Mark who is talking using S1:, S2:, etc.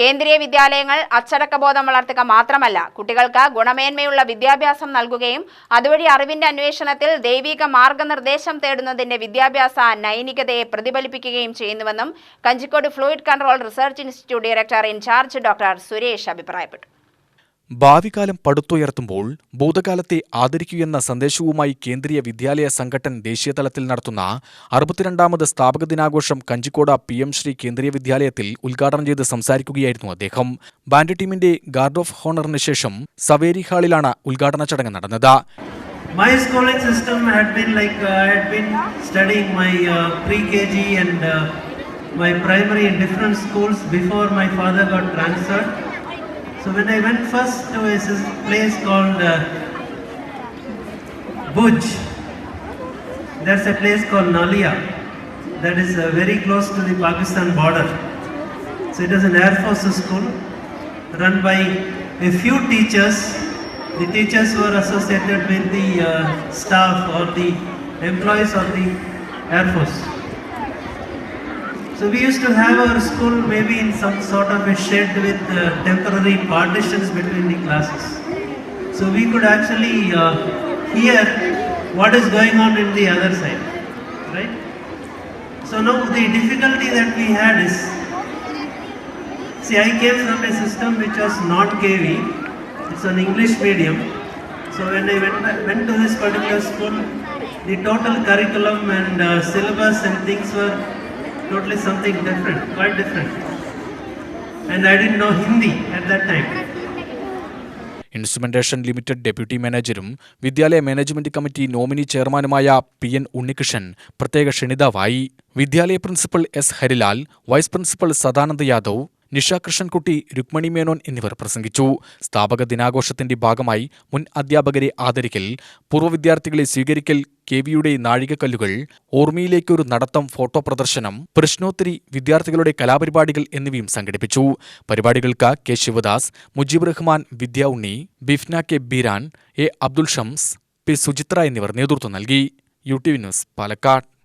S1: കേന്ദ്രീയ വിദ്യാലയങ്ങൾ അച്ചടക്കബോധം വളർത്തുക മാത്രമല്ല കുട്ടികൾക്ക് ഗുണമേന്മയുള്ള വിദ്യാഭ്യാസം നൽകുകയും അതുവഴി അറിവിന്റെ അന്വേഷണത്തിൽ ദൈവിക മാർഗനിർദ്ദേശം തേടുന്നതിന്റെ വിദ്യാഭ്യാസ നൈനികതയെ പ്രതിഫലിപ്പിക്കുകയും ചെയ്യുന്നുവെന്നും Kanjikode fluid control research institute director in charge doctor Suresh അഭിപ്രായപ്പെട്ടു.
S2: ഭാവികാലം പടുത്തുയർത്തുമ്പോൾ ഭൂതകാലത്തെ ആദരിക്കുകയെന്ന സന്ദേശവുമായി കേന്ദ്രീയ വിദ്യാലയ സംഘടൻ ദേശീയതലത്തിൽ നടത്തുന്ന അറുപത്തിരണ്ടാമത് സ്ഥാപക ദിനാഘോഷം കഞ്ചിക്കോട് പി എം ശ്രീ കേന്ദ്രീയ വിദ്യാലയത്തിൽ ഉദ്ഘാടനം ചെയ്ത് സംസാരിക്കുകയായിരുന്നു അദ്ദേഹം ബാൻഡ് ടീമിന്റെ ഗാർഡ് ഓഫ് ഹോണറിന് ശേഷം സവേരി ഹാളിലാണ് ഉദ്ഘാടന ചടങ്ങ് നടന്നത്
S3: My schooling system had been like uh, I had been studying my uh, pre-KG and uh, my primary in different schools before my father got transferred. So when I went first to a place called uh, Bhuj, there's a place called Nalia that is uh, very close to the Pakistan border. So it is an Air Force school run by a few teachers. The teachers were associated with the uh, staff or the employees of the Air Force. So we used to have our school maybe in some sort of a shed with uh, temporary partitions between the classes. So we could actually uh, hear what is going on in the other side, right? So now the difficulty that we had is See, I came from a system which was not KV, it's an English medium. So when I went, went to this particular school, the total curriculum and uh, syllabus and things were totally something different, quite different. And I didn't know Hindi at that time.
S2: Instrumentation limited deputy മാനേജരും വിദ്യാലയ management committee nominee ചെയർമാനുമായ P N Unnikrishnan പ്രത്യേക ക്ഷണിതാവായി വിദ്യാലയ principal S Harilal vice principal Sadananda Yadav Nisha Krishnankutty Rukmani Menon എന്നിവർ പ്രസംഗിച്ചു. സ്ഥാപക ദിനാഘോഷത്തിന്റെ ഭാഗമായി മുൻ അധ്യാപകരെ ആദരിക്കൽ പൂർവ വിദ്യാർത്ഥികളെ സ്വീകരിക്കൽ കെ വിയുടെ നാഴികക്കല്ലുകൾ ഓർമ്മയിലേക്കൊരു നടത്തം ഫോട്ടോ പ്രദർശനം പ്രശ്നോത്തരി വിദ്യാർത്ഥികളുടെ കലാപരിപാടികൾ എന്നിവയും സംഘടിപ്പിച്ചു. പരിപാടികൾക്ക് K Sivadas Mujeeb Rahman Vidya Unni Bifna K Beeran A Abdul Shams P Suchitra എന്നിവർ നേതൃത്വം നൽകി. U T V news Palakkad.